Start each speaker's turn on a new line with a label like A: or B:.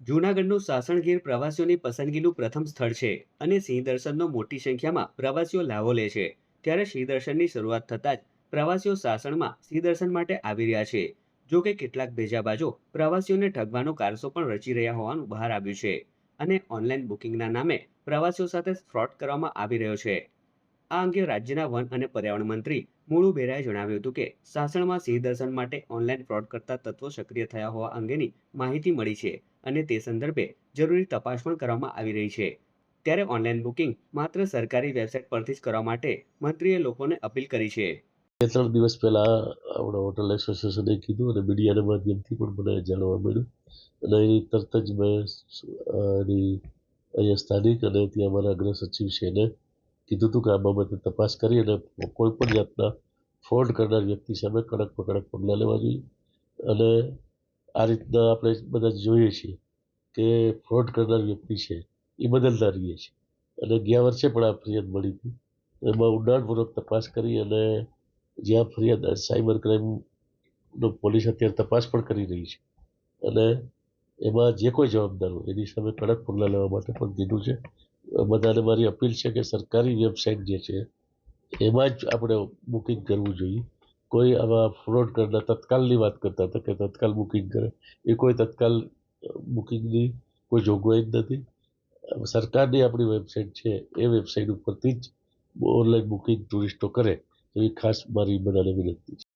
A: જૂનાગઢનું સાસણગીર પ્રવાસીઓની પસંદગીનું પ્રથમ સ્થળ છે અને સિંહ દર્શનનો મોટી સંખ્યામાં પ્રવાસીઓ લાવો લે છે. ત્યારે સિંહ દર્શનની શરૂઆત થતાં જ પ્રવાસીઓ સાસણમાં સિંહ દર્શન માટે આવી રહ્યા છે. જો કે કેટલાક ભેજાબાજો પ્રવાસીઓને ઠગવાનો કારસો પણ રચી રહ્યા હોવાનું બહાર આવ્યું છે અને ઓનલાઈન બુકિંગના નામે પ્રવાસીઓ સાથે ફ્રોડ કરવામાં આવી રહ્યો છે. આ અંગે રાજ્યના વન અને પર્યાવરણ મંત્રી મુળુ બેરાએ જણાવ્યું હતું કે સાસણમાં સિંહ દર્શન માટે ઓનલાઈન ફ્રોડ કરતા તત્વો સક્રિય થયા હોવા અંગેની માહિતી મળી છે અને તે સંદર્ભે જરૂરી તપાસ પણ કરવામાં આવી રહી છે. ત્યારે ઓનલાઈન બુકિંગ માત્ર સરકારી વેબસાઇટ પરથી જ કરવા માટે મંત્રીએ લોકોને અપીલ કરી છે.
B: બે ત્રણ દિવસ પહેલા આપણા હોટલ એસોસિએશને કીધું અને મીડિયાના માધ્યમથી પણ મને જાણવા મળ્યું. અને તરત જ મેં એની અહીંયા સ્થાનિક અને ત્યાં અમારા અગ્ર સચિવ છે એને કીધું હતું કે આ બાબતે તપાસ કરી અને કોઈ પણ જાતના ફ્રોડ કરનાર વ્યક્તિ સામે કડકમાં કડક પગલાં લેવા જોઈએ. અને આ રીતના આપણે બધા જોઈએ છીએ કે ફ્રોડ કરનાર વ્યક્તિ છે, એ બદલતા રહીએ છીએ અને ગયા વર્ષે પણ આ ફરિયાદ મળી હતી. એમાં ઊંડાણપૂર્વક તપાસ કરી અને જ્યાં ફરિયાદ સાયબર ક્રાઇમનો પોલીસ અત્યારે તપાસ પણ કરી રહી છે. અને એમાં જે કોઈ જવાબદાર હોય એની સામે કડક પગલાં લેવા માટે પણ કીધું છે. બધાને મારી અપીલ છે કે સરકારી વેબસાઇટ જે છે, એમાં જ આપણે બુકિંગ કરવું જોઈએ. કોઈ આવા ફ્રોડ કરતા તત્કાલની વાત કરતા હતા કે તત્કાલ બુકિંગ કરે. એ કોઈ તત્કાલ બુકિંગની કોઈ જોગવાઈ જ નથી. સરકારની આપણી વેબસાઇટ છે, એ વેબસાઇટ ઉપરથી જ ઓનલાઈન બુકિંગ ટુરિસ્ટો કરે, એવી ખાસ મારી બધાને વિનંતી છે.